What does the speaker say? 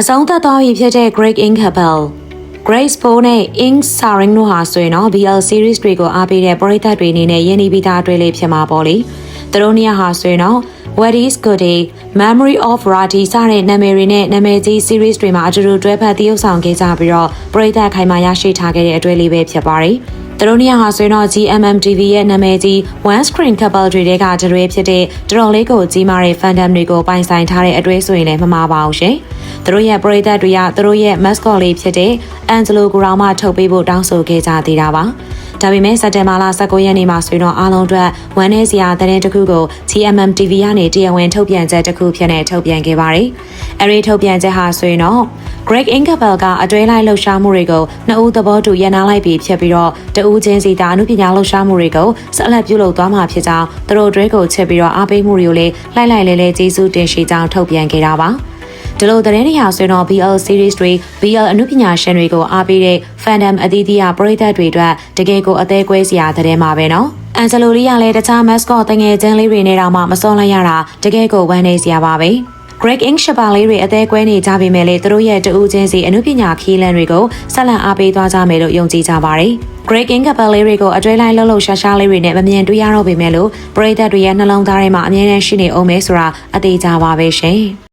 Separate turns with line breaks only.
အဆုံးသတ်သွားပြီဖြစ်တဲ့ Greg Inkabel Grace Poe နဲ့ Ink Saring တို့ဟာဆိုရင်တော့ BL series တွေကိုအားပေးတဲ့ပရိသတ်တွေအနေနဲ့ယဉ်နီးပြီးသားအတွေ့လေးဖြစ်မှာပေါ့လေ။သူတို့နှစ်ယောက်ဟာဆိုရင်တော့ What is Good Day, Memory of Rati စတဲ့နာမည်တွေနဲ့နာမည်ကြီး series တွေမှာအတူတူတွဲဖက်သရုပ်ဆောင်ခဲ့ကြပြီးတော့ပရိသတ်ခိုင်မာရရှိထားခဲ့တဲ့အတွေ့လေးပဲဖြစ်ပါတယ်။သူတို့နှစ်ယောက်ဟာဆိုရင်တော့ GMM TV ရဲ့နာမည်ကြီး One Screen Couple တွေတဲကတရွေဖြစ်တဲ့တော်တော်လေးကိုကြီးမားတဲ့ fandom တွေကိုပိုင်ဆိုင်ထားတဲ့အတွေ့ဆိုရင်လည်းမမှားပါဘူးရှင်။သူတို့ရဲ့ပရိသတ်တွေကသူတို့ရဲ့ mascot လေးဖြစ်တဲ့ Angelo Gurao မှထုတ်ပေးဖို့တောင်းဆိုခဲ့ကြသေးတာပါ။ ဒါပေမဲ့စက်တင်ဘာလ19ရက်နေ့မှာဆိုရင်တော့အားလုံးအတွက်ဝမ်းနည်းစရာသတင်းတစ်ခုကို TMM TV ကနေတရားဝင်ထုတ်ပြန်ချက်တစ်ခုဖြစ်နေထုတ်ပြန်ခဲ့ပါတယ်။အဲဒီထုတ်ပြန်ချက်ဟာဆိုရင်တော့ Greg Inkabel ကအတွဲလိုက်လှုပ်ရှားမှုတွေကိုနှစ်ဦးသဘောတူရန်နာလိုက်ပြီးဖြစ်ပြီးတော့တဦးချင်းစီတာအမှုပညာလှုပ်ရှားမှုတွေကိုဆက်လက်ပြုလုပ်သွားမှာဖြစ်ကြောင်းသူတို့အတွဲကိုချက်ပြီးတော့အားပေးမှုတွေကိုလည်းလိုက်လိုက်လဲလဲကျေးဇူးတင်ရှိကြောင်းထုတ်ပြန်ခဲ့တာပါ။ ဒီလိုသတင်းတွေဟာဆိုရင်တော့ BL series တွေ BL အမှုပညာရှင်တွေကိုအားပေးတဲ့ fandom အသီးသီးအပရိသတ်တွေအတွက်တကယ်ကိုအသေးကွဲစရာသတင်းပါပဲနော်အန်ဆလိုလီကလည်းတခြား mascot တငယ်ချင်းလေးတွေနဲ့တောင်မှမစောလိုက်ရတာတကယ်ကိုဝမ်းနည်းစရာပါပဲ Greg Ink ရှပါလေးတွေအသေးကွဲနေကြပေမဲ့လေသူတို့ရဲ့တူးချင်းစီအမှုပညာခီးလန်တွေကိုဆက်လက်အားပေးသွားကြမယ်လို့ယုံကြည်ကြပါတယ်။ Greg Ink ကပလေးတွေကိုအတွဲလိုက်လှုပ်လှုပ်ရှားရှားလေးတွေနဲ့မမြင်တွေ့ရတော့ပေမဲ့လို့ပရိသတ်တွေရဲ့နှလုံးသားထဲမှာအမြဲတမ်းရှိနေအောင်မဲဆိုတာအသေးကြပါပဲရှင်။